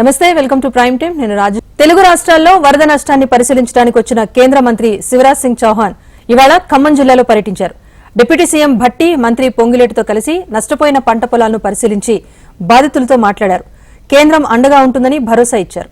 నమస్తే welcome to prime time నేను రాజు. తెలుగు రాష్ట్రాల్లో వరద నష్టాన్ని పరిశీలించడానికి వచ్చిన కేంద్ర మంత్రి శివరాజ్ సింగ్ చౌహాన్ ఇవాళ ఖమ్మం జిల్లాలో పర్యటించారు. డిప్యూటీ సీఎం భట్టి మంత్రి పొంగిలేటితో కలిసి నష్టపోయిన పంట పొలాలను పరిశీలించి బాధితులతో మాట్లాడారు. కేంద్రం అండగా ఉంటుందని భరోసా ఇచ్చారు.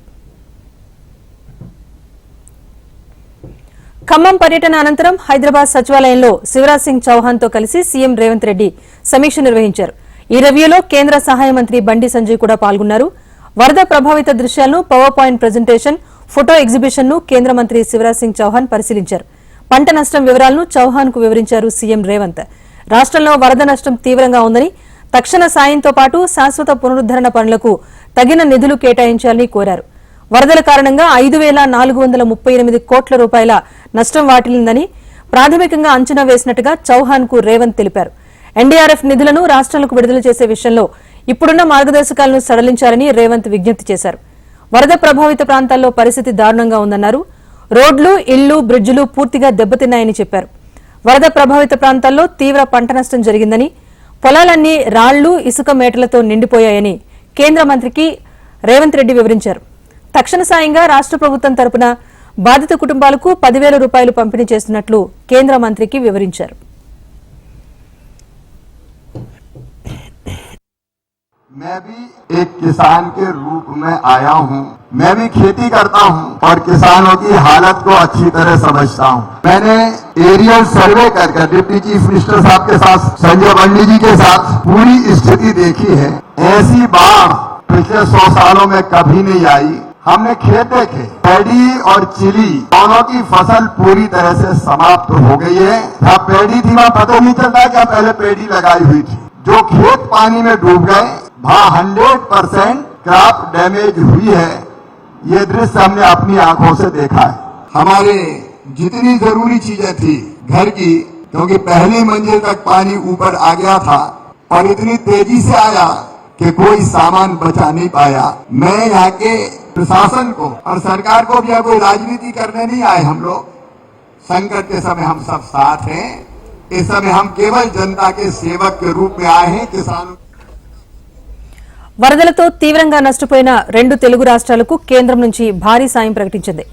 ఖమ్మం పర్యటన అనంతరం హైదరాబాద్ సచివాలయంలో శివరాజ్ సింగ్ చౌహాన్తో కలిసి సీఎం రేవంత్ రెడ్డి సమీక్ష నిర్వహించారు. ఈ రివ్యూలో కేంద్ర సహాయ మంత్రి బండి సంజయ్ కూడా పాల్గొన్నారు. వరద ప్రభావిత దృశ్యాలను పవర్ పాయింట్ ప్రజెంటేషన్ ఫోటో ఎగ్జిబిషన్ను కేంద్ర మంత్రి శివరాజ్ సింగ్ చౌహాన్ పరిశీలించారు. పంట నష్టం వివరాలను చౌహాన్కు వివరించారు సీఎం రేవంత్. రాష్ట్రంలో వరద నష్టం తీవ్రంగా ఉందని తక్షణ సాయంతో పాటు శాశ్వత పునరుద్దరణ పనులకు తగిన నిధులు కేటాయించాలని కోరారు. వరదల కారణంగా ఐదు వేల నాలుగు వందల ముప్పై ఎనిమిది కోట్ల రూపాయల నష్టం వాటిల్లిందని ప్రాథమికంగా అంచనా వేసినట్టుగా చౌహాన్కు రేవంత్ తెలిపారు. ఎన్డీఆర్ఎఫ్ నిధులను రాష్ట్రాలకు విడుదల చేసే విషయంలో ఇప్పుడున్న మార్గదర్శకాలను సడలించాలని రేవంత్ విజ్ఞప్తి చేశారు. వరద ప్రభావిత ప్రాంతాల్లో పరిస్థితి దారుణంగా ఉందన్నారు. రోడ్లు ఇళ్ళు బ్రిడ్జిలు పూర్తిగా దెబ్బతిన్నాయని చెప్పారు. వరద ప్రభావిత ప్రాంతాల్లో తీవ్ర పంట నష్టం జరిగిందని పొలాలన్నీ రాళ్ళు ఇసుక మేటలతో నిండిపోయాయని కేంద్ర మంత్రికి రేవంత్ రెడ్డి వివరించారు. తక్షణ సాయంగా రాష్ట్ర ప్రభుత్వం తరపున బాధిత కుటుంబాలకు పదివేల రూపాయలు పంపిణీ చేస్తున్నట్లు కేంద్ర మంత్రికి వివరించారు. मैं भी एक किसान के रूप में आया हूँ। मैं भी खेती करता हूँ और किसानों की हालत को अच्छी तरह समझता हूँ। मैंने एरियल सर्वे कर कर डिप्टी चीफ मिनिस्टर साहब के साथ, संजय बंडी जी के साथ पूरी स्थिति देखी है। ऐसी बाढ़ पिछले सौ सालों में कभी नहीं आई। हमने खेत देखे, पेड़ी और चिली, दोनों की फ़सल पूरी तरह से समाप्त हो गई है। जहाँ पेड़ी थी, वहाँ पता नहीं चलता क्या पहले पेड़ी लगाई हुई थी। जो खेत पानी में डूब गए वहाँ हंड्रेड परसेंट क्रॉप डैमेज हुई है। ये दृश्य हमने अपनी आँखों से देखा है। हमारे जितनी ज़रूरी चीज़ें थी घर की, क्योंकि पहली मंजिल तक पानी ऊपर आ गया था, और इतनी तेज़ी से आया कि कोई सामान बचा नहीं पाया। मैं यहाँ के प्रशासन को और सरकार को भी कोई राजनीति करने नहीं आए हम लोग। संकट के समय हम सब साथ हैं। इस समय हम केवल जनता के सेवक के रूप में आए हैं, किसानों వరదలతో తీవ్రంగా నష్టపోయిన రెండు తెలుగు రాష్ట్రాలకు కేంద్రం నుంచి భారీ సాయం ప్రకటించింది.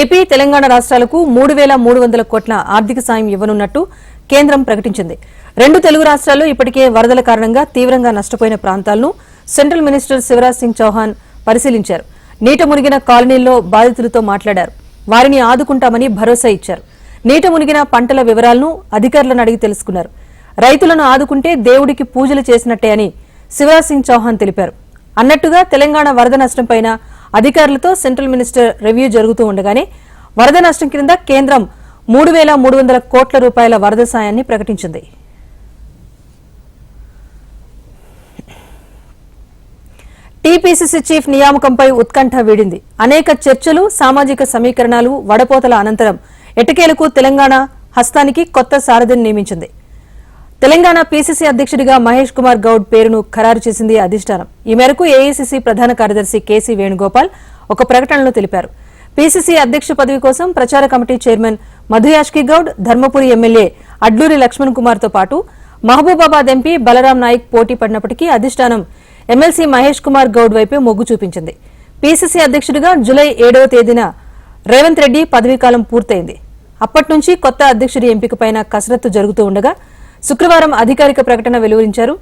ఏపీ తెలంగాణ రాష్ట్రాలకు మూడు వేల మూడు వందల కోట్ల ఆర్థిక సాయం ఇవ్వనున్నట్టు కేంద్రం ప్రకటించింది. రెండు తెలుగు రాష్ట్రాల్లో ఇప్పటికే వరదల కారణంగా తీవ్రంగా నష్టపోయిన ప్రాంతాలను సెంట్రల్ మినిస్టర్ శివరాజ్ సింగ్ చౌహాన్ పరిశీలించారు. నీట మునిగిన కాలనీల్లో బాధితులతో మాట్లాడారు. వారిని ఆదుకుంటామని భరోసా ఇచ్చారు. నీట మునిగిన పంటల వివరాలను అధికారులను అడిగి తెలుసుకున్నారు. రైతులను ఆదుకుంటే దేవుడికి పూజలు చేసినట్టే అని శివరాజ్ సింగ్ చౌహాన్ తెలిపారు. అన్నట్టుగా తెలంగాణ వరద నష్టంపై అధికారులతో సెంట్రల్ మినిస్టర్ రివ్యూ జరుగుతూ ఉండగానే వరద నష్టం కింద కేంద్రం మూడు వేల మూడు వందల కోట్ల రూపాయల వరద సాయాన్ని ప్రకటించింది. టీపీసీసీ చీఫ్ నియామకంపై ఉత్కంఠ వీడింది. అనేక చర్చలు సామాజిక సమీకరణాలు వడపోతల అనంతరం ఎటకేలకు తెలంగాణ హస్తానికి కొత్త సారథిని నియమించింది. తెలంగాణ పీసీసీ అధ్యక్షుడిగా మహేష్ కుమార్ గౌడ్ పేరును ఖరారు చేసింది అధిష్టానం. ఈ మేరకు ఏఐసీసీ ప్రధాన కార్యదర్శి కేసీ వేణుగోపాల్ ఒక ప్రకటనలో తెలిపారు. పీసీసీ అధ్యక్ష పదవి కోసం ప్రచార committee chairman Madhu Yashki Goud Dharmapuri MLA Adluri Laxman కుమార్తో పాటు మహబూబాబాద్ ఎంపీ బలరాం నాయక్ పోటీ పడినప్పటికీ అధిష్టానం ఎమ్మెల్సీ మహేష్ కుమార్ గౌడ్ వైపే మొగ్గు చూపించింది. పీసీసీ అధ్యక్షుడిగా జులై ఏడవ తేదీన రేవంత్ రెడ్డి పదవీకాలం పూర్తయింది. అప్పటి నుంచి కొత్త అధ్యక్షుడి ఎంపికపైన కసరత్తు జరుగుతూ ఉండగా శుక్రవారం అధికారిక ప్రకటన వెలువరించారు.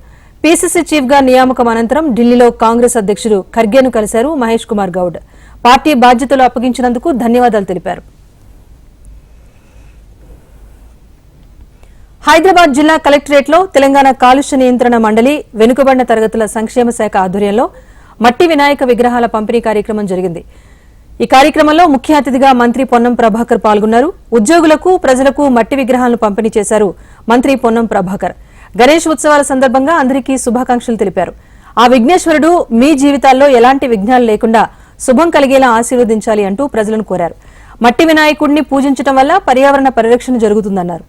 పీసీసీ చీఫ్గా నియామకం అనంతరం ఢిల్లీలో కాంగ్రెస్ అధ్యక్షుడు ఖర్గేను కలిశారు మహేష్ కుమార్ గౌడ్. పార్టీ బాధ్యతలు అప్పగించినందుకు ధన్యవాదాలు తెలిపారు. హైదరాబాద్ జిల్లా కలెక్టరేట్లో తెలంగాణ కాలుష్య నియంత్రణ మండలి వెనుకబడిన తరగతుల సంక్షేమ శాఖ ఆధ్వర్యంలో మట్టి వినాయక విగ్రహాల పంపిణీ కార్యక్రమం జరిగింది. ఈ కార్యక్రమంలో ముఖ్య అతిథిగా మంత్రి పొన్నం ప్రభాకర్ పాల్గొన్నారు. ఉద్యోగులకు ప్రజలకు మట్టి విగ్రహాలను పంపిణీ చేశారు మంత్రి పొన్నం ప్రభాకర్. గణేష్ ఉత్సవాల సందర్భంగా అందరికీ శుభాకాంక్షలు తెలిపారు. ఆ విఘ్నేశ్వరుడు మీ జీవితాల్లో ఎలాంటి విఘ్నాలు లేకుండా శుభం కలిగేలా ఆశీర్వదించాలి అంటూ ప్రజలను కోరారు. మట్టి వినాయకుడిని పూజించడం వల్ల పర్యావరణ పరిరక్షణ జరుగుతుందన్నారు.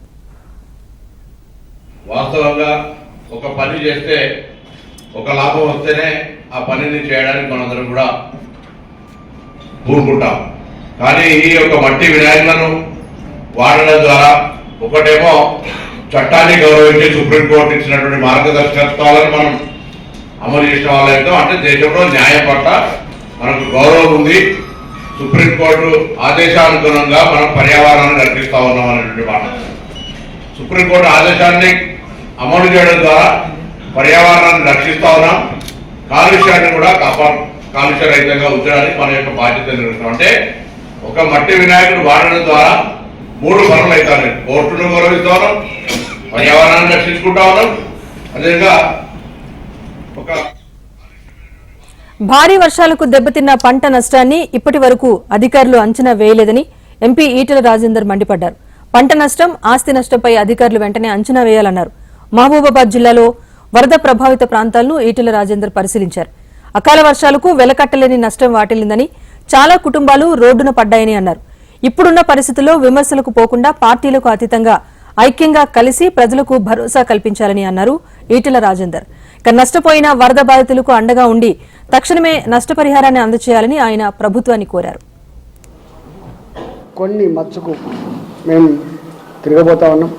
వాస్తవంగా ఒక పని చేస్తే ఒక లాభం వస్తేనే ఆ పనిని చేయడానికి మనందరం కూడా పూనుకుంటాం కానీ ఈ యొక్క మట్టి వినాయకులను వాడడం ద్వారా ఒకటేమో చట్టాన్ని గౌరవించి సుప్రీంకోర్టు ఇచ్చినటువంటి మార్గదర్శకత్వాలను మనం అమలు చేసిన వాళ్ళైతే అంటే దేశంలో న్యాయం పట్ల మనకు గౌరవం ఉంది. సుప్రీంకోర్టు ఆదేశానుగుణంగా మనం పర్యావరణాన్ని రక్షిస్తూ ఉన్నాం అనేటువంటి మాట. సుప్రీంకోర్టు ఆదేశాన్ని అమలు చేయడం ద్వారా పర్యావరణాన్ని రక్షిస్తూ ఉన్నాం. కాలుష్యాన్ని కూడా కాపా కాలుష్య రహితంగా ఉంచడానికి మన యొక్క బాధ్యత నిర్వహిస్తాం. అంటే ఒక మట్టి వినాయకుడు వాడడం ద్వారా మూడు పనులు అవుతాయి కోర్టును గౌరవిస్తా ఉన్నాం పర్యావరణాన్ని రక్షించుకుంటా ఉన్నాం. అదేవిధంగా ఒక భారీ వర్షాలకు దెబ్బతిన్న పంట నష్టాన్ని ఇప్పటి వరకు అధికారులు అంచనా వేయలేదని ఎంపీ ఈటల రాజేందర్ మండిపడ్డారు. పంట నష్టం ఆస్తి నష్టంపై అధికారులు వెంటనే అంచనా వేయాలన్నారు. మహబూబాబాద్ జిల్లాలో వరద ప్రభావిత ప్రాంతాలను ఈటల రాజేందర్ పరిశీలించారు. అకాల వర్షాలకు వెలకట్టలేని నష్టం వాటిల్లిందని చాలా కుటుంబాలు రోడ్డున పడ్డాయని అన్నారు. ఇప్పుడున్న పరిస్థితుల్లో విమర్శలకు పోకుండా పార్టీలకు అతీతంగా ఐక్యంగా కలిసి ప్రజలకు భరోసా కల్పించాలని అన్నారు ఈటెల రాజేందర్. ఇక నష్టపోయిన వరద బాధితులకు అండగా ఉండి తక్షణమే నష్టపరిహారాన్ని అందజేయాలని ఆయన ప్రభుత్వాన్ని కోరారు. కొన్ని మచ్చకు మేము తిరగబోతా ఉన్నాం.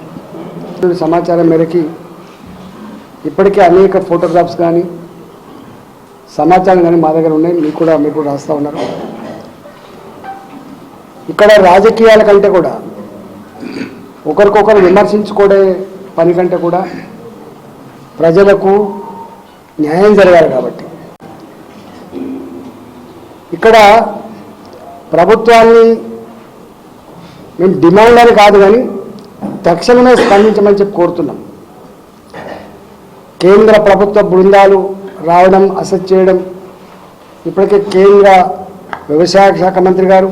సమాచారం మేరకి ఇప్పటికే అనేక ఫోటోగ్రాఫ్స్ కానీ సమాచారం కానీ మా దగ్గర ఉన్నాయి మీకు కూడా మీరు కూడా రాస్తూ ఉన్నారు. ఇక్కడ రాజకీయాల కంటే కూడా ఒకరికొకరు విమర్శించుకోడే పని కంటే కూడా ప్రజలకు న్యాయం జరగాలి కాబట్టి. ఇక్కడ ప్రభుత్వాన్ని మేము డిమాండ్ అని కాదు కానీ తక్షణమే స్పందించమని చెప్పి కోరుతున్నాం. కేంద్ర ప్రభుత్వ బృందాలు రావడం అసెస్ చేయడం. ఇప్పటికే కేంద్ర వ్యవసాయ శాఖ మంత్రి గారు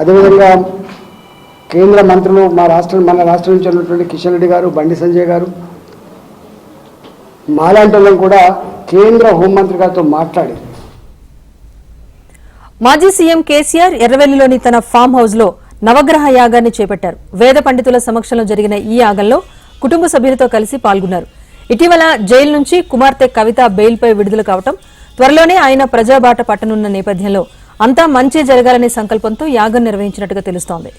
అదేవిధంగా కేంద్ర మంత్రులు మా రాష్ట్రం మన రాష్ట్రం నుంచి ఉన్నటువంటి కిషన్ రెడ్డి గారు బండి సంజయ్ గారు మాలాంటి కూడా కేంద్ర హోంమంత్రి గారితో మాట్లాడి. మాజీ సీఎం కేసీఆర్ ఎర్రవెల్లిలోని తన ఫామ్ హౌస్లో నవగ్రహ యాగాన్ని చేపట్టారు. వేద పండితుల సమక్షంలో జరిగిన ఈ యాగంలో కుటుంబ సభ్యులతో కలిసి పాల్గొన్నారు. ఇటీవల జైలు నుంచి కుమార్తె కవిత బెయిల్పై విడుదల కావటం త్వరలోనే ఆయన ప్రజాబాట పట్టనున్న నేపథ్యంలో అంతా మంచి జరగాలనే సంకల్పంతో యాగం నిర్వహించినట్టుగా తెలుస్తోంది.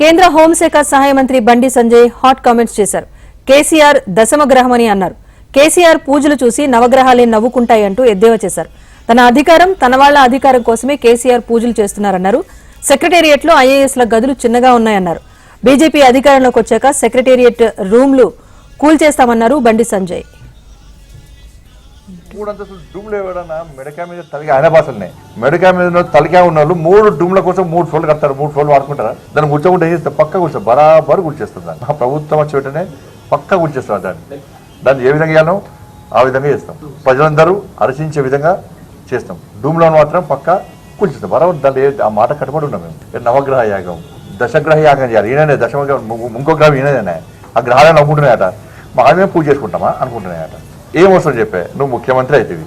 కేంద్ర హోంశాఖ సహాయ మంత్రి బండి సంజయ్ హాట్ కామెంట్స్ చేశారు. కేసీఆర్ దశమగ్రహమని అన్నారు. కేసీఆర్ పూజలు చూసి నవగ్రహాలే నవ్వుకుంటాయంటూ ఎద్దేవా చేశారు. తన అధికారం తన వాళ్ళ అధికారం కోసమే కేసీఆర్ పూజలు చేస్తున్నారన్నారు. సెక్రటేరియట్లో ఐఏఎస్ల గదులు చిన్నగా ఉన్నాయన్నారు. బీజేపీ అధికారంలోకి వచ్చాక సెక్రటేరియట్ రూమ్లు కూల్చేస్తామన్నారు బండి సంజయ్. మూడు డూమ్లు ఎవడన్నా మెడకా మీద తలకా ఆయన భాషలనే మెడకా మీద ఉన్న తలకా ఉన్న వాళ్ళు మూడు డూమ్ల కోసం మూడు ఫ్లోర్లు కడతారు మూడు ఫ్లోర్లు వాడుకుంటారా? దాన్ని కూర్చోకుండా ఏం చేస్తారు? పక్క కూర్చో బరాబర్ కూర్చేస్తుంది మా ప్రభుత్వం వచ్చి వెంటనే పక్కా కూర్చేస్తారు దాన్ని. దాన్ని ఏ విధంగా చేయాలో ఆ విధంగా చేస్తాం. ప్రజలందరూ హర్షించే విధంగా చేస్తాం. డూమ్లో మాత్రం పక్క కూర్చేస్తాం బరాబర్ దాన్ని ఆ మాట కట్టుబడి ఉన్నాం మేము. నవగ్రహ యాగం దశగ్రహ యాగం చేయాలి. ఈయననే దశమ ఇంకో గ్రహం ఈయననే ఆ గ్రహాలను నవ్వుకుంటున్నాయట. మామే పూజ చేసుకుంటామా అనుకుంటున్నాయట. ఏం చెప్పే? నువ్వు ముఖ్యమంత్రి అవుతుంది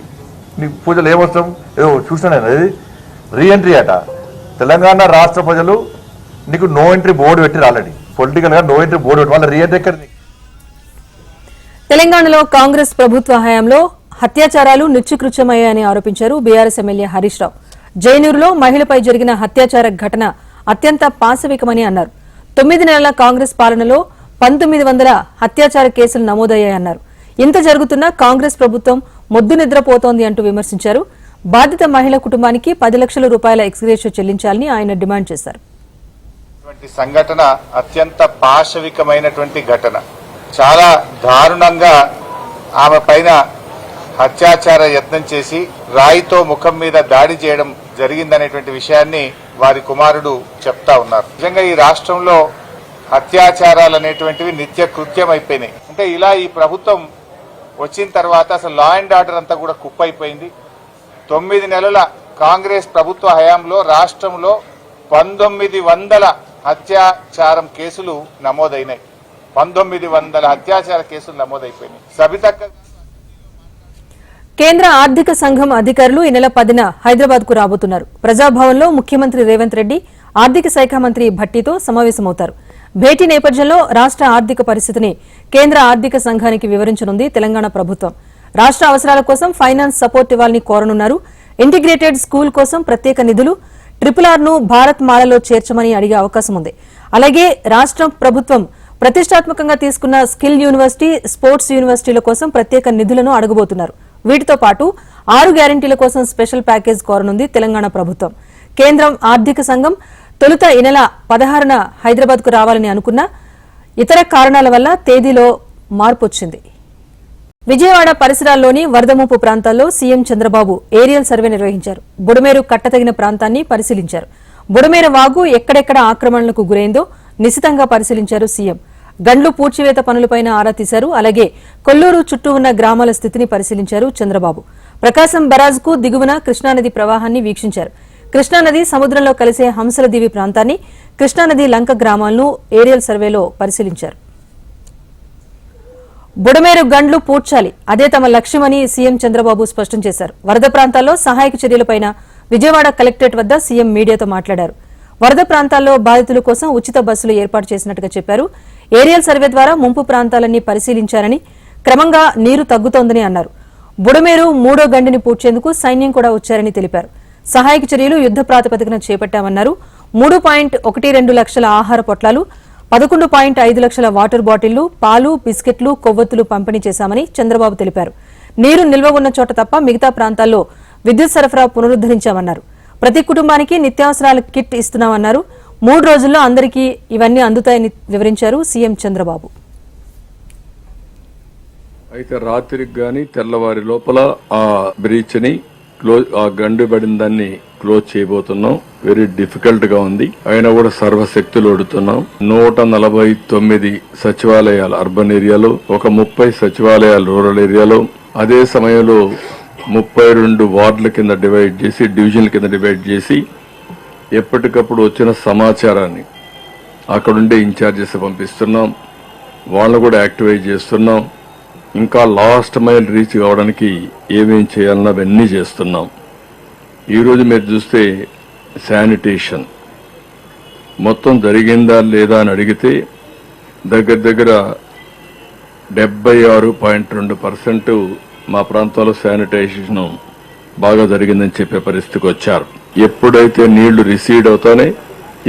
నీకు పూజలు ఏమవసరం ఏదో చూసినా అది రీఎంట్రీ అట. తెలంగాణ రాష్ట్ర ప్రజలు నీకు నో ఎంట్రీ బోర్డు పెట్టి ఆల్రెడీ పొలిటికల్గా నో ఎంట్రీ బోర్డు పెట్టి వాళ్ళ రీఎంట్రీ ఎక్కడ నీకు? తెలంగాణలో కాంగ్రెస్ ప్రభుత్వ హయాంలో హత్యాచారాలు నిత్యకృత్యమయ్యాయని ఆరోపించారు బీఆర్ఎస్ ఎమ్మెల్యే హరీష్ రావు. జైనూరులో మహిళపై జరిగిన హత్యాచార ఘటన అత్యంత పాశవికమని అన్నారు. తొమ్మిది నెలల కాంగ్రెస్ పాలనలో పంతొమ్మిది వందల హత్యాచార కేసులు నమోదయ్యాయన్నారు. ఇంత జరుగుతున్నా కాంగ్రెస్ ప్రభుత్వం మొద్దు నిద్రపోతోంది అంటూ విమర్శించారు. బాధిత మహిళ కుటుంబానికి పది లక్షల రూపాయల ఎక్స్గ్రేషన్ చెల్లించాలని ఆయన డిమాండ్ చేశారు. సంఘటన అత్యంత పాశవికమైనటువంటి ఘటన. చాలా దారుణంగా ఆమె పైన హత్యాచార యత్నం చేసి రాయితో ముఖం మీద దాడి చేయడం జరిగిందనేటువంటి విషయాన్ని వారి కుమారుడు చెప్తా ఉన్నారు. నిజంగా ఈ రాష్ట్రంలో హత్యాచారాలు అనేటువంటివి నిత్య కృత్యం అయిపోయినాయి అంటే ఇలా ఈ ప్రభుత్వం వచ్చిన తర్వాత అసలు లా అండ్ ఆర్డర్ అంతా కూడా కుప్పైపోయింది. తొమ్మిది నెలల కాంగ్రెస్ ప్రభుత్వ హయాంలో రాష్ట్రంలో పంతొమ్మిది వందల అత్యాచారం కేసులు నమోదైనాయి. పంతొమ్మిది వందల అత్యాచార కేసులు నమోదైపోయినాయి. సబితక్క కేంద్ర ఆర్థిక సంఘం అధికారులు ఈ నెల పదిన హైదరాబాద్కు రాబోతున్నారు. ప్రజాభవన్లో ముఖ్యమంత్రి రేవంత్ రెడ్డి ఆర్థిక శాఖ మంత్రి భట్టితో సమావేశమవుతారు. భేటీ నేపథ్యంలో రాష్ట్ర ఆర్థిక పరిస్థితిని కేంద్ర ఆర్థిక సంఘానికి వివరించనుంది తెలంగాణ ప్రభుత్వం. రాష్ట్ర అవసరాల కోసం ఫైనాన్స్ సపోర్ట్ ఇవ్వాలని కోరనున్నారు. ఇంటిగ్రేటెడ్ స్కూల్ కోసం ప్రత్యేక నిధులు ట్రిపుల్ ఆర్ను భారత్ మాలలో చేర్చమని అడిగే అవకాశం ఉంది అలాగే రాష్ట్ర ప్రభుత్వం ప్రతిష్టాత్మకంగా తీసుకున్న స్కిల్ యూనివర్సిటీ స్పోర్ట్స్ యూనివర్సిటీల కోసం ప్రత్యేక నిధులను అడగబోతున్నారు. వీటితో పాటు ఆరు గ్యారంటీల కోసం స్పెషల్ ప్యాకేజ్ కోరనుంది తెలంగాణ ప్రభుత్వం. కేంద్రం ఆర్థిక సంఘం తొలుత ఈ నెల పదహారున హైదరాబాద్కు రావాలని అనుకున్న ఇతర కారణాల వల్ల తేదీలో మార్పు వచ్చింది విజయవాడ పరిసరాల్లోని వరద ముంపు ప్రాంతాల్లో సీఎం చంద్రబాబు ఏరియల్ సర్వే నిర్వహించారు. బుడమేరు కట్టతగిన ప్రాంతాన్ని పరిశీలించారు. బుడమేరు వాగు ఎక్కడెక్కడ ఆక్రమణలకు గురైందో నిశితంగా పరిశీలించారు సీఎం. గండ్లు పూడ్చివేత పనులపైన ఆరా తీశారు. అలాగే కొల్లూరు చుట్టూ ఉన్న గ్రామాల స్థితిని పరిశీలించారు చంద్రబాబు. ప్రకాశం బరాజ్కు దిగువన కృష్ణానది ప్రవాహాన్ని వీక్షించారు. కృష్ణానది సముద్రంలో కలిసే హంసల దీవి ప్రాంతాన్ని కృష్ణానది లంక గ్రామాలను ఏరియల్ సర్వేలో పరిశీలించారు. బుడమేరు గండ్లు పూడ్చాలి. అదే తమ లక్ష్యమని సీఎం చంద్రబాబు స్పష్టం చేశారు. వరద ప్రాంతాల్లో సహాయక చర్యలపైన విజయవాడ కలెక్టరేట్ వద్ద సీఎం మీడియాతో మాట్లాడారు. వరద ప్రాంతాల్లో బాధితుల కోసం ఉచిత బస్సులు ఏర్పాటు చేసినట్టుగా చెప్పారు. ఏరియల్ సర్వే ద్వారా ముంపు ప్రాంతాలన్నీ పరిశీలించారని క్రమంగా నీరు తగ్గుతోందని అన్నారు. బుడమేరు మూడో గండిని పూడ్చేందుకు సైన్యం కూడా వచ్చారని తెలిపారు. సహాయక చర్యలు యుద్ద ప్రాతిపదికన చేపట్టామన్నారు. మూడు పాయింట్ ఒకటి రెండు లక్షల ఆహార పొట్లాలు పదకొండు పాయింట్ ఐదు లక్షల వాటర్ బాటిళ్ళు పాలు బిస్కెట్లు కొవ్వొత్తులు పంపిణీ చేశామని చంద్రబాబు తెలిపారు. నీరు నిల్వ ఉన్న చోట తప్ప మిగతా ప్రాంతాల్లో విద్యుత్ సరఫరా పునరుద్దరించామన్నారు ప్రతి కుటుంబానికి నిత్యావసరాల కిట్ ఇస్తున్నామన్నారు. మూడు రోజుల్లో అందరికీ ఇవన్నీ అందుతాయని వివరించారు సీఎం చంద్రబాబు. అయితే రాత్రికి గాని తెల్లవారి లోపల ఆ బ్రీచ్ని క్లోజ్ ఆ గండు పడిన దాన్ని క్లోజ్ చేయబోతున్నాం. వెరీ డిఫికల్ట్గా ఉంది. అయినా కూడా సర్వశక్తులు ఒడుతున్నాం. నూట నలభై తొమ్మిది సచివాలయాలు అర్బన్ ఏరియాలో ఒక ముప్పై సచివాలయాలు రూరల్ ఏరియాలో. అదే సమయంలో ముప్పై రెండు వార్డుల కింద డివైడ్ చేసి డివిజన్ల కింద డివైడ్ చేసి ఎప్పటికప్పుడు వచ్చిన సమాచారాన్ని అక్కడుండే ఇన్ఛార్జెస్ పంపిస్తున్నాం. వాళ్ళని కూడా యాక్టివేట్ చేస్తున్నాం. ఇంకా లాస్ట్ మైల్ రీచ్ కావడానికి ఏమేం చేయాలన్నా అవన్నీ చేస్తున్నాం. ఈరోజు మీరు చూస్తే శానిటేషన్. మొత్తం జరిగిందా లేదా అని అడిగితే దగ్గర దగ్గర డెబ్బై ఆరు పాయింట్ రెండు పర్సెంట్ మా ప్రాంతంలో శానిటైజేషన్ బాగా జరిగిందని చెప్పే పరిస్థితికి వచ్చారు. ఎప్పుడైతే నీళ్ళు రిసీడ్ అవుతానే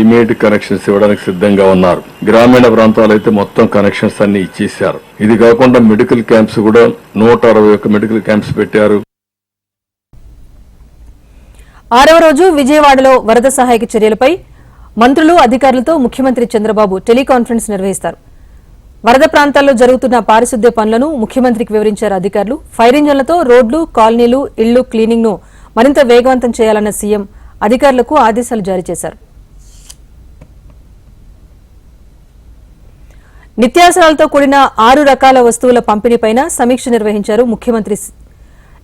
ఇమీడియట్ కనెక్షన్స్ ఇవ్వడానికి సిద్ధంగా ఉన్నారు. గ్రామీణ ప్రాంతాలు అయితే మొత్తం కనెక్షన్స్ అన్ని ఇచ్చేశారు. ఇది కాకుండా మెడికల్ క్యాంప్స్ కూడా నూట అరవై ఒక్క మెడికల్ క్యాంప్స్ పెట్టారు. ఆరవ రోజు విజయవాడలో వరద సహాయక చర్యలపై మంత్రులు అధికారులతో ముఖ్యమంత్రి చంద్రబాబు టెలికాన్ఫరెన్స్ నిర్వహిస్తారు. వరద ప్రాంతాల్లో జరుగుతున్న పారిశుద్ధ్య పనులను ముఖ్యమంత్రికి వివరించారు అధికారులు. ఫైర్ ఇంజన్లతో రోడ్లు కాలనీలు ఇళ్ళు క్లీనింగ్ను మరింత వేగవంతం చేయాలన్న సీఎం అధికారులకు ఆదేశాలు జారీ చేశారు. నిత్యావసరాలతో కూడిన ఆరు రకాల వస్తువుల పంపిణీపైన సమీక్ష నిర్వహించారు ముఖ్యమంత్రి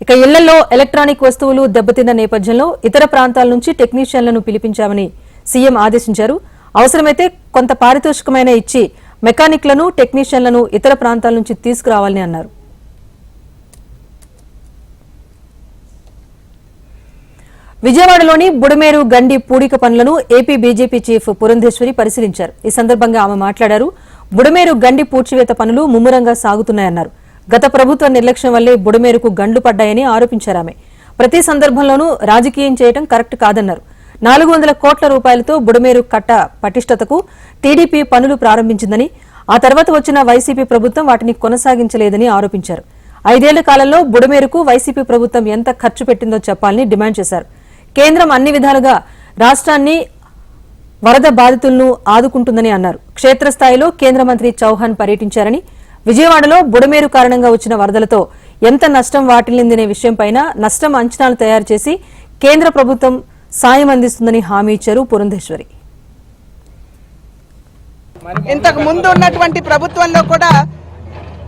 ఇక ఇళ్ళలో ఎలక్ట్రానిక్ వస్తువులు దెబ్బతిన్న నేపథ్యంలో ఇతర ప్రాంతాల నుంచి టెక్నీషియన్లను పిలిపించామని సీఎం ఆదేశించారు. అవసరమైతే కొంత పారితోషికమైన ఇచ్చి మెకానిక్లను టెక్నీషియన్లను ఇతర ప్రాంతాల నుంచి తీసుకురావాలని అన్నారు. విజయవాడలోని బుడమేరు గండి పూడిక పనులను ఏపీ బీజేపీ చీఫ్ పురంధేశ్వరి పరిశీలించారు. ఈ సందర్భంగా ఆమె మాట్లాడారు బుడమేరు గండి పూడ్చివేత పనులు ముమ్మరంగా సాగుతున్నాయన్నారు. గత ప్రభుత్వ నిర్లక్ష్యం వల్లే బుడమేరుకు గండ్లు పడ్డాయని ఆరోపించారు ఆమె. ప్రతి సందర్భంలోనూ రాజకీయం చేయడం కరెక్ట్ కాదన్నారు. నాలుగు వందల కోట్ల రూపాయలతో బుడమేరు కట్ట పటిష్టతకు టీడీపీ పనులు ప్రారంభించిందని ఆ తర్వాత వచ్చిన వైసీపీ ప్రభుత్వం వాటిని కొనసాగించలేదని ఆరోపించారు. ఐదేళ్ళ కాలంలో బుడమేరుకు వైసీపీ ప్రభుత్వం ఎంత ఖర్చు పెట్టిందో చెప్పాలని డిమాండ్ చేశారు. కేంద్రం అన్ని విధాలుగా రాష్ట్రాన్ని వరద బాధితులను ఆదుకుంటుందని అన్నారు. క్షేత్రస్థాయిలో కేంద్ర మంత్రి చౌహాన్ పర్యటించారని విజయవాడలో బుడమేరు కారణంగా వచ్చిన వరదలతో ఎంత నష్టం వాటిల్లిందనే విషయంపైన నష్టం అంచనాలు తయారు చేసి కేంద్ర ప్రభుత్వం సాయం అందిస్తుందని హామీ ఇచ్చారు పురంధేశ్వరి. ఇంతకు ముందు ఉన్నటువంటి ప్రభుత్వంలో కూడా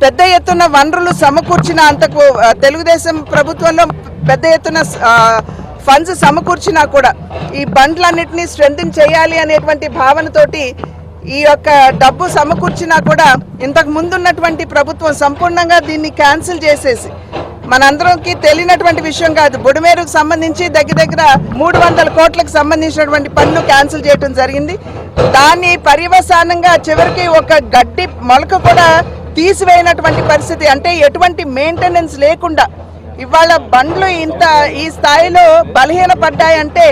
పెద్ద ఎత్తున వనరులు సమకూర్చిన అంతకు తెలుగుదేశం ప్రభుత్వంలో పెద్ద ఎత్తున ఫండ్స్ సమకూర్చినా కూడా ఈ బండ్లన్నింటినీ స్ట్రెంథిన్ చేయాలి అనేటువంటి భావనతోటి ఈ యొక్క డబ్బు సమకూర్చినా కూడా ఇంతకు ముందున్నటువంటి ప్రభుత్వం సంపూర్ణంగా దీన్ని క్యాన్సిల్ చేసేసి మనందరికి తెలియనటువంటి విషయం కాదు. బుడిమేరుకు సంబంధించి దగ్గర దగ్గర మూడు వందల కోట్లకు సంబంధించినటువంటి పనులు క్యాన్సిల్ చేయడం జరిగింది. దాన్ని పర్యవసానంగా చివరికి ఒక గడ్డి మొలక కూడా తీసివేయనటువంటి పరిస్థితి అంటే ఎటువంటి మెయింటెనెన్స్ లేకుండా ఇవాళ బండ్లు ఇంత ఈ స్థాయిలో బలహీనపడ్డాయంటే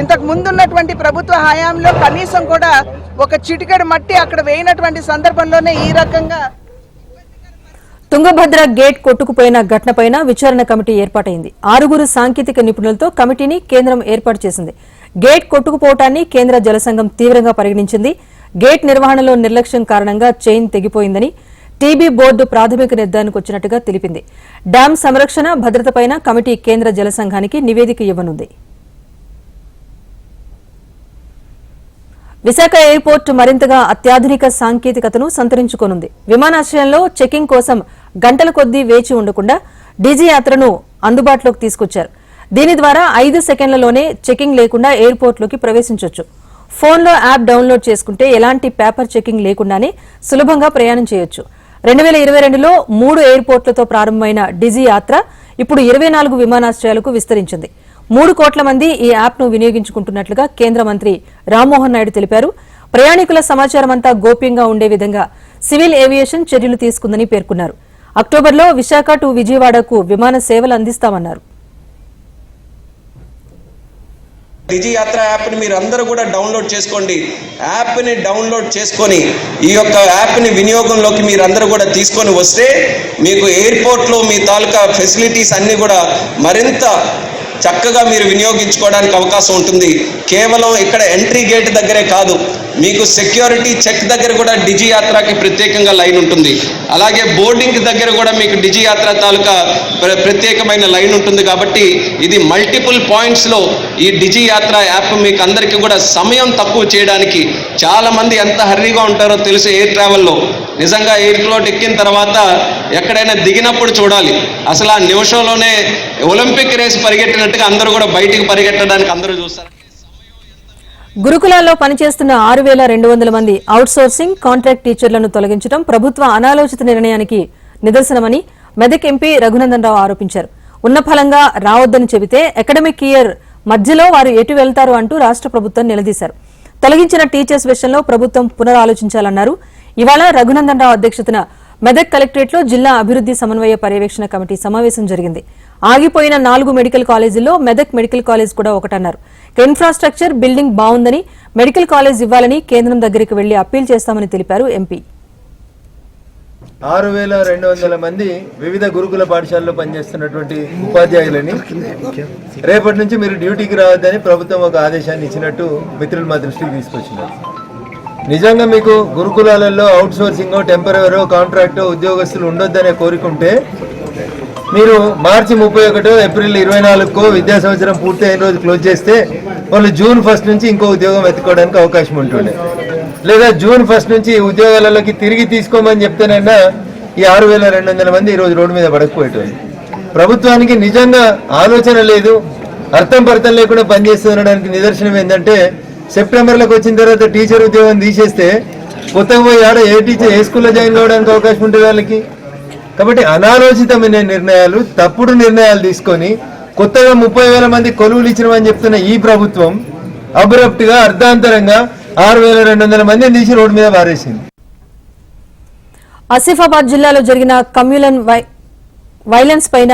ఇంతకు ముందున్నటువంటి ప్రభుత్వ హయాంలో కనీసం కూడా ఒక చిటికెడు మట్టి అక్కడ వేయినటువంటి సందర్భంలోనే ఈ రకంగా తుంగభద్ర గేట్ కొట్టుకుపోయిన ఘటనపైన విచారణ కమిటీ ఏర్పాటైంది. ఆరుగురు సాంకేతిక నిపుణులతో కమిటీని కేంద్రం ఏర్పాటు చేసింది. గేట్ కొట్టుకుపోవటాన్ని కేంద్ర జలసంఘం తీవ్రంగా పరిగణించింది. గేట్ నిర్వహణలో నిర్లక్ష్యం కారణంగా చైన్ తెగిపోయిందని టీబీ బోర్డు ప్రాథమిక నిర్ధారణకు వచ్చినట్టుగా తెలిపింది. డ్యాం సంరక్షణ భద్రతపైన కమిటీ కేంద్ర జలసంఘానికి నివేదిక ఇవ్వనుంది. విశాఖ ఎయిర్పోర్ట్ మరింతగా అత్యాధునిక సాంకేతికతను సంతరించుకోనుంది. విమానాశ్రయంలో చెకింగ్ కోసం గంటల కొద్దీ వేచి ఉండకుండా డీజీ యాత్రను అందుబాటులోకి తీసుకొచ్చారు. దీని ద్వారా ఐదు సెకండ్లలోనే చెకింగ్ లేకుండా ఎయిర్పోర్ట్లోకి ప్రవేశించవచ్చు ఫోన్లో యాప్ డౌన్లోడ్ చేసుకుంటే ఎలాంటి పేపర్ చెకింగ్ లేకుండానే సులభంగా ప్రయాణం చేయొచ్చు. రెండు వేల ఇరవై రెండులో మూడు ఎయిర్పోర్ట్లతో ప్రారంభమైన డిజీ యాత్ర ఇప్పుడు ఇరవై నాలుగు విమానాశ్రయాలకు విస్తరించింది. మూడు కోట్ల మంది ఈ యాప్ను వినియోగించుకుంటున్నట్లుగా కేంద్ర మంత్రి రామ్మోహన్ నాయుడు తెలిపారు. ప్రయాణికుల సమాచారం అంతా గోప్యంగా ఉండే విధంగా సివిల్ ఏవియేషన్ చర్యలు తీసుకుందని పేర్కొన్నారు. అక్టోబర్లో విశాఖ టు విజయవాడకు విమాన సేవలు అందిస్తామన్నారు. డిజి యాత్ర యాప్ని మీరు అందరూ కూడా డౌన్లోడ్ చేసుకోండి. యాప్ని డౌన్లోడ్ చేసుకొని ఈ యొక్క యాప్ని వినియోగంలోకి మీరు అందరూ కూడా తీసుకొని వస్తే మీకు ఎయిర్పోర్ట్లో మీ తాలూకా ఫెసిలిటీస్ అన్నీ కూడా మరింత చక్కగా మీరు వినియోగించుకోవడానికి అవకాశం ఉంటుంది. కేవలం ఇక్కడ ఎంట్రీ గేట్ దగ్గరే కాదు మీకు సెక్యూరిటీ చెక్ దగ్గర కూడా డిజి యాత్రకి ప్రత్యేకంగా లైన్ ఉంటుంది. అలాగే బోర్డింగ్ దగ్గర కూడా మీకు డిజి యాత్ర తాలూకా ప్ర- ప్రత్యేకమైన లైన్ ఉంటుంది కాబట్టి ఇది మల్టిపుల్ పాయింట్స్లో ఈ డిజి యాత్ర యాప్ మీకు అందరికీ కూడా సమయం తక్కువ చేయడానికి చాలామంది ఎంత హర్రీగా ఉంటారో తెలుసు ఎయిర్ ట్రావెల్లో నిజంగా ఎయిర్ ఎక్కిన తర్వాత ఎక్కడైనా దిగినప్పుడు చూడాలి. అసలు ఆ నిమిషంలోనే ఒలింపిక్ రేస్ పరిగెట్టినట్టుగా అందరూ కూడా బయటికి పరిగెట్టడానికి అందరూ చూస్తారు. గురుకులాల్లో పనిచేస్తున్న ఆరు వేల రెండు వందల మంది అవుట్సోర్సింగ్ కాంట్రాక్ట్ టీచర్లను తొలగించడం ప్రభుత్వ అనాలోచిత నిర్ణయానికి నిదర్శనమని మెదక్ ఎంపీ రఘునందన్ రావు ఆరోపించారు. ఉన్న ఫలంగా రావద్దని చెబితే అకాడమిక్ ఇయర్ మధ్యలో వారు ఎటు వెళ్తారు అంటూ రాష్ట్ర ప్రభుత్వం నిలదీశారు. తొలగించిన టీచర్స్ విషయంలో ప్రభుత్వం పునరాలోచించాలన్నారు. ఇవాళ రఘునందన్ రావు అధ్యక్షతన మెదక్ కలెక్టరేట్లో జిల్లా అభివృద్ధి సమన్వయ పర్యవేక్షణ కమిటీ సమావేశం జరిగింది. ఆగిపోయిన నాలుగు మెడికల్ కాలేజీల్లో మెదక్ మెడికల్ కాలేజ్ కూడా ఒకటన్నారు. ఇన్ఫ్రాస్ట్రక్చర్ బిల్డింగ్ బాగుందని మెడికల్ కాలేజ్ ఇవ్వాలని కేంద్రం దగ్గరికి వెళ్ళి అప్పీల్ చేస్తామని తెలిపారు ఎంపీ. ఆరు వేల రెండు వందల మంది వివిధ గురుకుల పాఠశాలలో పనిచేస్తున్నటువంటి ఉపాధ్యాయులని రేపటి నుంచి మీరు డ్యూటీకి రావద్దని ప్రభుత్వం ఒక ఆదేశాన్ని ఇచ్చినట్టు మిత్రులు మా దృష్టికి తీసుకొచ్చినారు. నిజంగా మీకు గురుకులాలలో అవుట్ సోర్సింగ్ టెంపరవరో కాంట్రాక్టో ఉద్యోగస్తులు ఉండొద్దనే కోరికుంటే మీరు మార్చి ముప్పై ఒకటో ఏప్రిల్ ఇరవై నాలుగుకో విద్యా సంవత్సరం పూర్తి అయిన రోజు క్లోజ్ చేస్తే వాళ్ళు జూన్ ఫస్ట్ నుంచి ఇంకో ఉద్యోగం వెతుక్కోవడానికి అవకాశం ఉంటుండే. లేదా జూన్ ఫస్ట్ నుంచి ఉద్యోగాలలోకి తిరిగి తీసుకోమని చెప్తేనైనా ఈ ఆరు వేల రెండు వందల మంది ఈరోజు రోడ్డు మీద పడకపోయేటోళ్ళు. ప్రభుత్వానికి నిజంగా ఆలోచన లేదు అర్థం పర్థం లేకుండా పనిచేస్తుండడానికి నిదర్శనం ఏంటంటే సెప్టెంబర్లోకి వచ్చిన తర్వాత టీచర్ ఉద్యోగం తీసేస్తే కొత్తగా పోయి ఆడ ఏ టీచర్ ఏ స్కూల్లో జాయిన్ కావడానికి అవకాశం ఉంటుంది వాళ్ళకి? కాబట్టి అనాలోచితమైన నిర్ణయాలు తప్పుడు నిర్ణయాలు తీసుకొని కొత్తగా ముప్పై వేల మంది కొలువులు ఇచ్చినామని చెప్తున్న ఈ ప్రభుత్వం అబ్రప్ట్గా అర్ధాంతరంగా ఆరు వేల రెండు వందల మందిని తీసి రోడ్డు మీద పారేసింది ఆసిఫాబాద్ జిల్లాలో జరిగిన కమ్యూలన్ వై- వైలెన్స్ పైన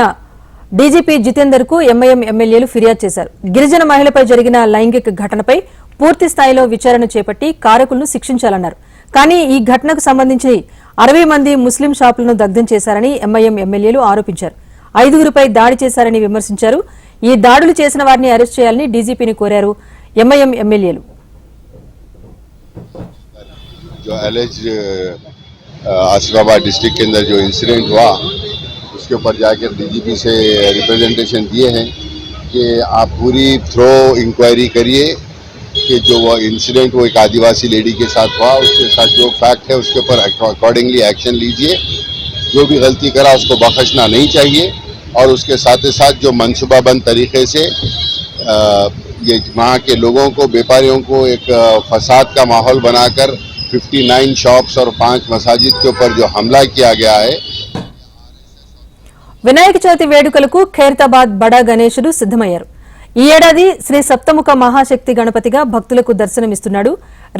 డీజీపీ జితేందర్కు ఎంఐఎం ఎమ్మెల్యేలు ఫిర్యాదు చేశారు. గిరిజన మహిళపై జరిగిన లైంగిక ఘటనపై పూర్తి స్థాయిలో విచారణ చేపట్టి కారకులను శిక్షించాలన్నారు. కానీ ఈ ఘటనకు సంబంధించి అరవై మంది ముస్లిం షాపులను దగ్ధం చేశారని ఎంఐఎం ఎమ్మెల్యేలు ఆరోపించారు ఐదుగురిపై దాడి చేశారని విమర్శించారు ఈ దాడులు చేసిన వారిని అరెస్ట్ చేయాలని డీజీపీని కోరారు ఎంఐఎం ఎమ్మెల్యేలు जो एलेज आसिफाबाद डिस्ट्रिक्ट के अंदर जो इंसिडेंट हुआ उसके ऊपर जाकर डीजीपी से रिप्रेजेंटेशन दिए हैं कि आप पूरी थ्रो इंक्वायरी करिए कि जो वो इंसिडेंट वो एक आदिवासी लेडी के साथ हुआ उसके साथ जो फैक्ट है उसके ऊपर अकॉर्डिंगली एक्शन लीजिए जो भी गलती करा उसको बख्शना नहीं चाहिए और उसके साथ ही साथ जो मनसूबाबंद तरीके से अ, ये वहाँ के लोगों को व्यापारियों को एक अ, फसाद का माहौल बनाकर 59 शॉप्स और पांच मसाजिद के ऊपर जो हमला किया गया है వినాయక చవితి వేడుకలకు ఖైరతాబాద్ బడా గణేశుడు సిద్దమయ్యారు ఈ ఏడాది శ్రీ సప్తముఖ మహాశక్తి గణపతిగా భక్తులకు దర్శనమిస్తున్నాడు.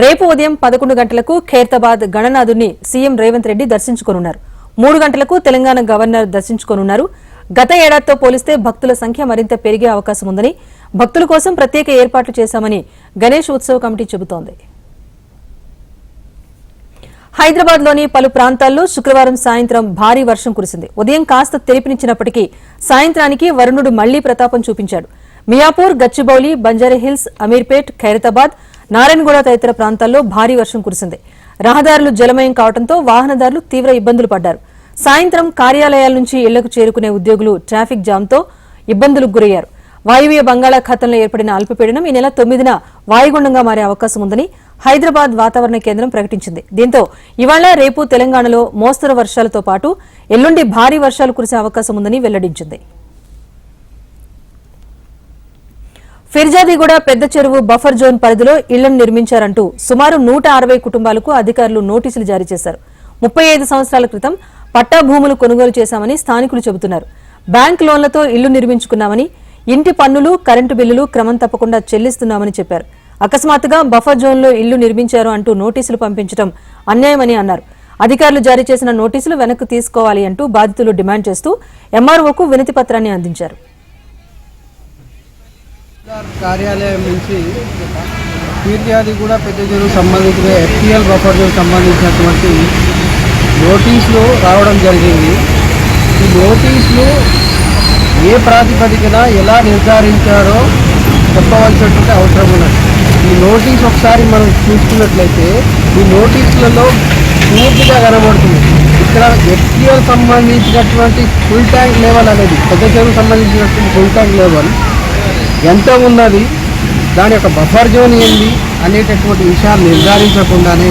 రేపు ఉదయం పదకొండు గంటలకు ఖైరతాబాద్ గణనాథుని సీఎం రేవంత్ రెడ్డి దర్శించుకోనున్నారు. మూడు గంటలకు తెలంగాణ గవర్నర్ దర్శించుకోనున్నారు. గత ఏడాదితో పోలిస్తే భక్తుల సంఖ్య మరింత పెరిగే అవకాశం ఉందని భక్తుల కోసం ప్రత్యేక ఏర్పాట్లు చేశామని గణేష్ ఉత్సవ కమిటీ చెబుతోంది. హైదరాబాద్లోని పలు ప్రాంతాల్లో శుక్రవారం సాయంత్రం భారీ వర్షం కురిసింది. ఉదయం కాస్త తెలిపినిచ్చినప్పటికీ సాయంత్రానికి వరుణుడు మళ్ళీ ప్రతాపం చూపించాడు. మియాపూర్ గచ్చిబౌలి బంజారీహిల్స్ అమీర్పేట్ ఖైరతాబాద్ నారాయణగూడ తదితర ప్రాంతాల్లో భారీ వర్షం కురిసింది. రహదారులు జలమయం కావడంతో వాహనదారులు తీవ్ర ఇబ్బందులు పడ్డారు. సాయంత్రం కార్యాలయాల నుంచి ఇళ్ళకు చేరుకునే ఉద్యోగులు ట్రాఫిక్ జామ్తో ఇబ్బందులకు గురయ్యారు. వాయువ్య బంగాళాఖాతంలో ఏర్పడిన అల్పపీడనం ఈ నెల తొమ్మిదిన వాయుగుండంగా మారే అవకాశం ఉందని హైదరాబాద్ వాతావరణ కేంద్రం ప్రకటించింది. దీంతో ఇవాళ రేపు తెలంగాణలో మోస్తరు వర్షాలతో పాటు ఎల్లుండి భారీ వర్షాలు కురిసే అవకాశం ఉందని వెల్లడించింది. ఫిర్జాదిగూడ పెద్ద చెరువు బఫర్ జోన్ పరిధిలో ఇళ్ళను నిర్మించారంటూ సుమారు నూట అరవై కుటుంబాలకు అధికారులు నోటీసులు జారీ చేశారు. ముప్పై ఐదు సంవత్సరాల క్రితం పట్టా భూములు కొనుగోలు చేశామని స్థానికులు చెబుతున్నారు. బ్యాంక్ లోన్లతో ఇళ్ళు నిర్మించుకున్నామని ఇంటి పన్నులు కరెంటు బిల్లులు క్రమం తప్పకుండా చెల్లిస్తున్నామని చెప్పారు. అకస్మాత్తుగా బఫర్ జోన్లో ఇల్లు నిర్మించారు అంటూ నోటీసులు పంపించడం అన్యాయమని అన్నారు. అధికారులు జారీ చేసిన నోటీసులు వెనక్కు తీసుకోవాలి అంటూ బాధితులు డిమాండ్ చేస్తూ ఎంఆర్ఓకు వినతి పత్రాన్ని అందించారు. కార్యాలయం నుంచి ఫిర్యాది కూడా పెద్ద చెరువు సంబంధించిన ఎఫ్టీఎల్ బఫర్ జోన్ సంబంధించినటువంటి నోటీసులు రావడం జరిగింది. ఈ నోటీసులు ఏ ప్రాతిపదికన ఎలా నిర్ధారించారో చెప్పవలసినటువంటి అవసరం ఉన్నది. ఈ నోటీస్ ఒకసారి మనం చూసుకున్నట్లయితే ఈ నోటీసులలో పూర్తిగా కనబడుతుంది. ఇక్కడ ఎఫ్టీఎల్ సంబంధించినటువంటి ఫుల్ ట్యాంక్ లెవెల్ అనేది పెద్ద చెరువు సంబంధించినటువంటి ఫుల్ ట్యాంక్ లెవెల్ ఎంత ఉన్నది? దాని యొక్క బఫర్ జోన్ ఏంది? అనేటటువంటి విషయాలు నిర్ధారించకుండానే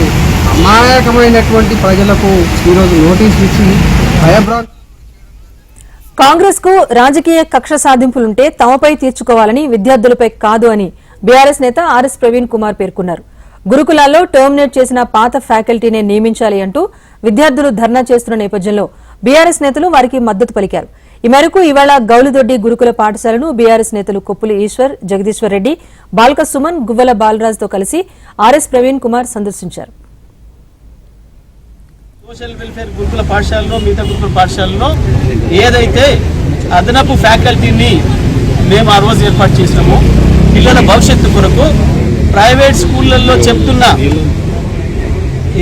అమాయకమైనటువంటి ప్రజలకు ఈరోజు నోటీస్ ఇచ్చి భయభ్రాంతి కాంగ్రెస్కు రాజకీయ కక్ష సాధింపులుంటే తమపై తీర్చుకోవాలని విద్యార్థులపై కాదు అని బీఆర్ఎస్ నేత ఆర్ఎస్ ప్రవీణ్ కుమార్ పేర్కొన్నారు. గురుకులాల్లో టర్మినేట్ చేసిన పాత ఫ్యాకల్టీనే నియమించాలి అంటూ విద్యార్థులు ధర్నా చేస్తున్న నేపథ్యంలో బీఆర్ఎస్ నేతలు వారికి మద్దతు పలికారు. ఈ మేరకు ఇవాళ గౌలిదొడ్డి గురుకుల పాఠశాలను బీఆర్ఎస్ నేతలు కొప్పులి ఈశ్వర్ జగదీశ్వర్ రెడ్డి బాల్క సుమన్ గువ్వల బాలరాజ్తో కలిసి ఆర్ఎస్ ప్రవీణ్ కుమార్ సందర్శించారు. సోషల్ వెల్ఫేర్ గురుకుల పాఠశాలలో మిగతా గురుకుల పాఠశాలలో ఏదైతే అదనపు ఫ్యాకల్టీని మేము ఆ రోజు ఏర్పాటు చేసినాము పిల్లల భవిష్యత్తు కొరకు ప్రైవేట్ స్కూళ్ళల్లో చెప్తున్న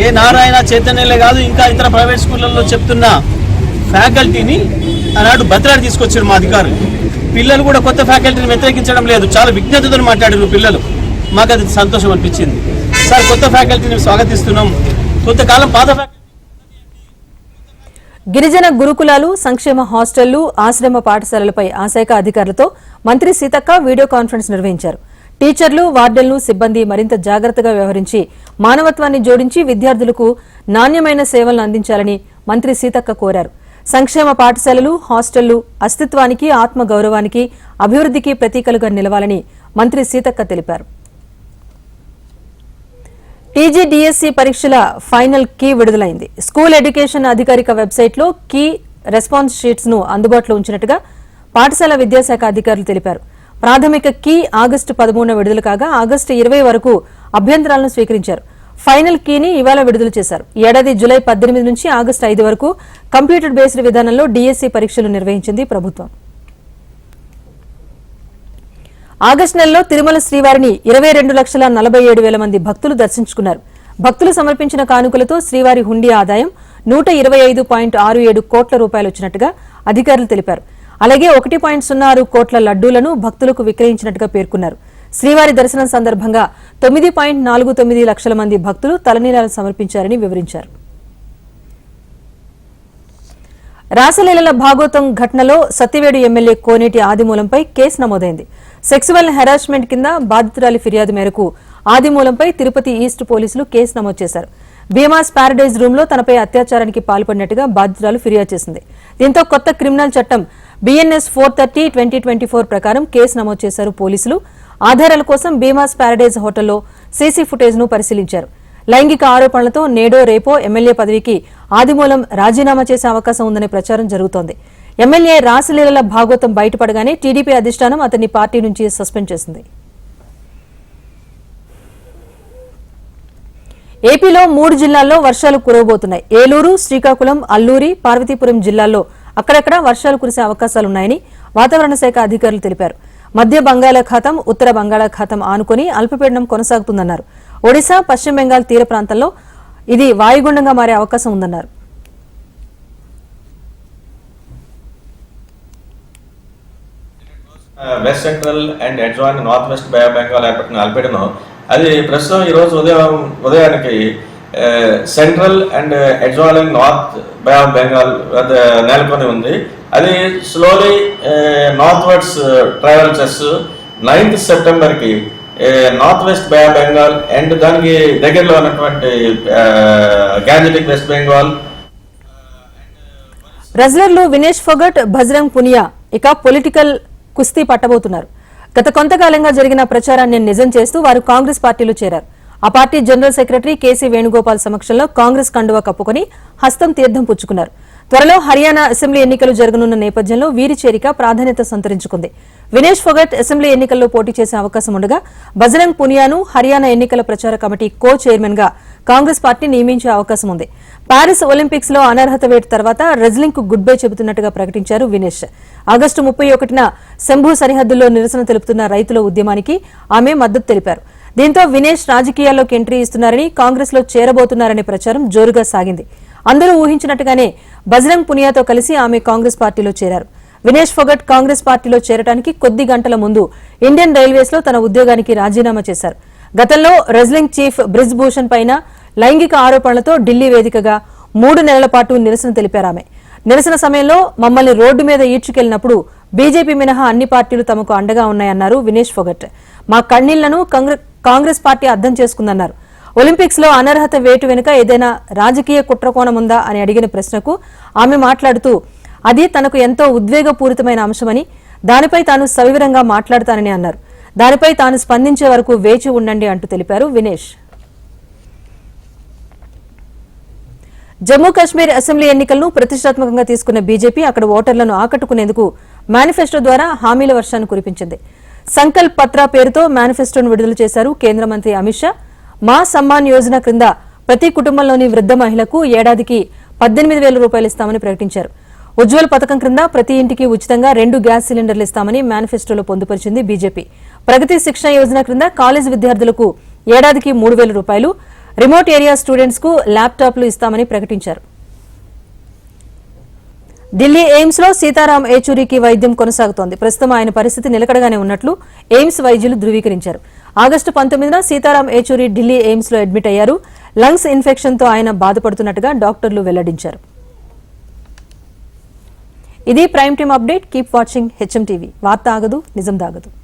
ఏ నారాయణ చైతన్యలే కాదు ఇంకా ఇతర ప్రైవేట్ స్కూళ్ళల్లో చెప్తున్న ఫ్యాకల్టీని ఆనాడు బతిలాడి తీసుకొచ్చారు మా అధికారులు. పిల్లలు కూడా కొత్త ఫ్యాకల్టీని వ్యతిరేకించడం లేదు. చాలా విజ్ఞతతో మాట్లాడారు పిల్లలు. మాకు అది సంతోషం అనిపించింది. సార్ కొత్త ఫ్యాకల్టీని స్వాగతిస్తున్నాం. కొంతకాలం పాత ఫ్యాకల్టీ గిరిజన గురుకులాలు సంక్షేమ హాస్టళ్ళు ఆశ్రమ పాఠశాలలపై ఆ శాఖ అధికారులతో మంత్రి సీతక్క వీడియో కాన్ఫరెన్స్ నిర్వహించారు. టీచర్లు వార్డెన్లు సిబ్బంది మరింత జాగ్రత్తగా వ్యవహరించి మానవత్వాన్ని జోడించి విద్యార్థులకు నాణ్యమైన సేవలను అందించాలని మంత్రి సీతక్క కోరారు. సంక్షేమ పాఠశాలలు హాస్టళ్ళు అస్తిత్వానికి ఆత్మ గౌరవానికి అభివృద్ధికి ప్రతీకలుగా నిలవాలని మంత్రి సీతక్క తెలిపారు. టీజీడీఎస్సీ పరీక్షల ఫైనల్ కీ విడుదలైంది. స్కూల్ ఎడ్యుకేషన్ అధికారిక వెబ్సైట్లో కీ రెస్పాన్స్ షీట్స్ను అందుబాటులో ఉంచినట్టుగా పాఠశాల విద్యాశాఖ అధికారులు తెలిపారు. ప్రాథమిక కీ ఆగస్టు పదమూడున విడుదల కాగా ఆగస్టు ఇరవై వరకు అభ్యంతరాలను స్వీకరించారు. ఫైనల్ కీని ఇవాళ విడుదల చేశారు. ఏడాది జూలై పద్దెనిమిది నుంచి ఆగస్టు ఐదు వరకు కంప్యూటర్ బేస్డ్ విధానంలో డీఎస్సీ పరీక్షలు నిర్వహించింది ప్రభుత్వం. ఆగస్టు నెలలో తిరుమల శ్రీవారిని ఇరవై రెండు లక్షల నలభై ఏడు వేల మంది భక్తులు దర్శించుకున్నారు. భక్తులు సమర్పించిన కానుకలతో శ్రీవారి హుండీ ఆదాయం నూట ఇరవై ఐదు పాయింట్ ఆరు ఏడు కోట్ల రూపాయలు వచ్చినట్టుగా అధికారులు తెలిపారు. అలాగే ఒకటి పాయింట్ సున్నా ఆరు కోట్ల లడ్డూలను భక్తులకు విక్రయించినట్టుగా పేర్కొన్నారు. శ్రీవారి దర్శనం సందర్భంగా తొమ్మిది పాయింట్ నాలుగు తొమ్మిది లక్షల మంది భక్తులు తలనీలాలు సమర్పించారని వివరించారు. రాసలీలల భాగోతం ఘటనలో సత్యవేడు ఎమ్మెల్యే కోనేటి ఆదిమూలంపై కేసు నమోదైంది. సెక్సువల్ హెరాస్మెంట్ కింద బాధితురాలి ఫిర్యాదు మేరకు ఆదిమూలంపై తిరుపతి ఈస్ట్ పోలీసులు కేసు నమోదు చేశారు. భీమాస్ ప్యారడైజ్ రూమ్లో తనపై అత్యాచారానికి పాల్పడినట్టుగా బాధితురాలు ఫిర్యాదు చేసింది. దీంతో కొత్త క్రిమినల్ చట్టం BNS four thirty twenty twenty four ప్రకారం కేసు నమోదు చేశారు పోలీసులు. ఆధారాల కోసం భీమాస్ ప్యారడైజ్ హోటల్లో సీసీ ఫుటేజ్ను పరిశీలించారు. లైంగిక ఆరోపణలతో నేడో రేపో ఎమ్మెల్యే పదవికి ఆదిమూలం రాజీనామా చేసే అవకాశం ఉందనే ప్రచారం జరుగుతోంది. ఎమ్మెల్యే రాసలీలల భాగోతం బయటపడగానే టీడీపీ అధిష్టానం అతన్ని పార్టీ నుంచి సస్పెండ్ చేసింది. ఏపీలో మూడు జిల్లాల్లో వర్షాలు కురవబోతున్నాయి. ఏలూరు శ్రీకాకుళం అల్లూరి పార్వతీపురం జిల్లాల్లో అక్కడక్కడ వర్షాలు కురిసే అవకాశాలున్నాయని వాతావరణ శాఖ అధికారులు తెలిపారు. మధ్య బంగాళాఖాతం ఉత్తర బంగాళాఖాతం ఆనుకుని అల్పపీడనం కొనసాగుతుందన్నారు. ఒడిశా పశ్చిమ బెంగాల్ తీర ప్రాంతంలో ఇది వాయుగుండంగా మారే అవకాశం ఉందన్నారు. West central and adjoining north west Bay Bengal ఏర్పడిన అల్పీడనం అది ప్రస్తుతం ఈరోజు ఉదయం ఉదయానికి central and adjoining north Bay of Bengal నెలకొని ఉంది. అది స్లోలీ నార్త్ వర్డ్స్ ట్రావెల్ చేస్తూ ninth సెప్టెంబర్కి north west Bay Bengal and దానికి దగ్గరలో ఉన్నటువంటి గ్యాజెటిక్ వెస్ట్ బెంగాల్ రెజ్లర్లు వినేష్ ఫొగట్ భజరంగ్ పునియా ఇక పొలిటికల్ కుస్తీ పట్టబోతున్నారు. గత కొంతకాలంగా జరిగిన ప్రచారాన్ని నిజం చేస్తూ వారు కాంగ్రెస్ పార్టీలో చేరారు. ఆ party general secretary KC Venugopal సమక్షంలో కాంగ్రెస్ కండువా కప్పుకొని హస్తం తీర్థం పుచ్చుకున్నారు. త్వరలో హర్యానా అసెంబ్లీ ఎన్నికలు జరగనున్న నేపథ్యంలో వీరి చేరిక ప్రాధాన్యత సంతరించుకుంది. వినేష్ ఫొగట్ అసెంబ్లీ ఎన్నికల్లో పోటీ చేసే అవకాశం ఉండగా బజరంగ్ పునియాను హర్యానా ఎన్నికల ప్రచార కమిటీ కో చైర్మన్గా కాంగ్రెస్ పార్టీ నియమించే అవకాశం ఉంది. పారిస్ ఒలింపిక్స్లో అనర్హత వేటు తర్వాత రెజ్లింగ్కు గుడ్ బై చెబుతున్నట్టుగా ప్రకటించారు వినేష్. ఆగస్టు ముప్పై ఒకటిన శంభు సరిహద్దుల్లో నిరసన తెలుపుతున్న రైతుల ఉద్యమానికి ఆమె మద్దతు తెలిపారు. దీంతో వినేష్ రాజకీయాల్లోకి ఎంట్రీ ఇస్తున్నారని కాంగ్రెస్లో చేరబోతున్నారనే ప్రచారం జోరుగా సాగింది. అందరూ ఊహించినట్టుగానే బజరంగ్ పునియాతో కలిసి ఆమె కాంగ్రెస్ పార్టీలో చేరారు. వినేష్ ఫొగట్ కాంగ్రెస్ పార్టీలో చేరడానికి కొద్ది గంటల ముందు ఇండియన్ రైల్వేస్లో తన ఉద్యోగానికి రాజీనామా చేశారు. గతంలో రెజ్లింగ్ చీఫ్ బ్రిజ్ భూషణ్ పైన లైంగిక ఆరోపణలతో ఢిల్లీ వేదికగా మూడు నెలల పాటు నిరసన తెలిపారు ఆమె. నిరసన సమయంలో మమ్మల్ని రోడ్డు మీద ఈడ్చుకెళ్ళినప్పుడు బీజేపీ మినహా అన్ని పార్టీలు తమకు అండగా ఉన్నాయన్నారు వినేష్ ఫొగట్. మా కన్నీళ్ళను కాంగ్రెస్ పార్టీ అర్థం చేసుకుందన్నారు. ఒలింపిక్స్లో అనర్హత వేటు వెనుక ఏదైనా రాజకీయ కుట్రకోణం ఉందా అని అడిగిన ప్రశ్నకు ఆమె మాట్లాడుతూ అది తనకు ఎంతో ఉద్వేగపూరితమైన అంశమని దానిపై తాను సవివరంగా మాట్లాడతానని అన్నారు. దానిపై తాను స్పందించే వరకు వేచి ఉండండి అంటూ తెలిపారు వినేష్. జమ్మూ కాశ్మీర్ అసెంబ్లీ ఎన్నికలను ప్రతిష్టాత్మకంగా తీసుకున్న బీజేపీ అక్కడ ఓటర్లను ఆకట్టుకునేందుకు మేనిఫెస్టో ద్వారా హామీల వర్షాన్ని కురిపించింది. సంకల్ప్ పత్ర పేరుతో మేనిఫెస్టోను విడుదల చేశారు కేంద్ర మంత్రి అమిత్ షా. మా సమ్మాన్ యోజన క్రింద ప్రతి కుటుంబంలోని వృద్ధ మహిళకు ఏడాదికి పద్దెనిమిది వేల రూపాయలు ఇస్తామని ప్రకటించారు. ఉజ్వల్ పథకం క్రింద ప్రతి ఇంటికి ఉచితంగా రెండు గ్యాస్ సిలిండర్లు ఇస్తామని మేనిఫెస్టోలో పొందుపరిచింది బీజేపీ. ప్రగతి శిక్షణ యోజన క్రింద కాలేజ్ విద్యార్థులకు ఏడాదికి మూడు వేల రూపాయలు రిమోట్ ఏరియా స్టూడెంట్స్కు ల్యాప్టాప్లు ఇస్తామని ప్రకటించారు. ఢిల్లీ ఎయిమ్స్లో సీతారాం ఏచూరికి వైద్యం కొనసాగుతోంది. ప్రస్తుతం ఆయన పరిస్థితి నిలకడగానే ఉన్నట్లు ఎయిమ్స్ వైద్యులు ధృవీకరించారు. ఆగస్టు పంతొమ్మిదిన సీతారాం ఏచూరి ఢిల్లీ ఎయిమ్స్లో అడ్మిట్ అయ్యారు. లంగ్స్ ఇన్ఫెక్షన్తో ఆయన బాధపడుతున్నట్టుగా డాక్టర్లు వెల్లడించారు. ఇది prime team update. Keep watching HM TV. వార్త ఆగదు నిజం దాగదు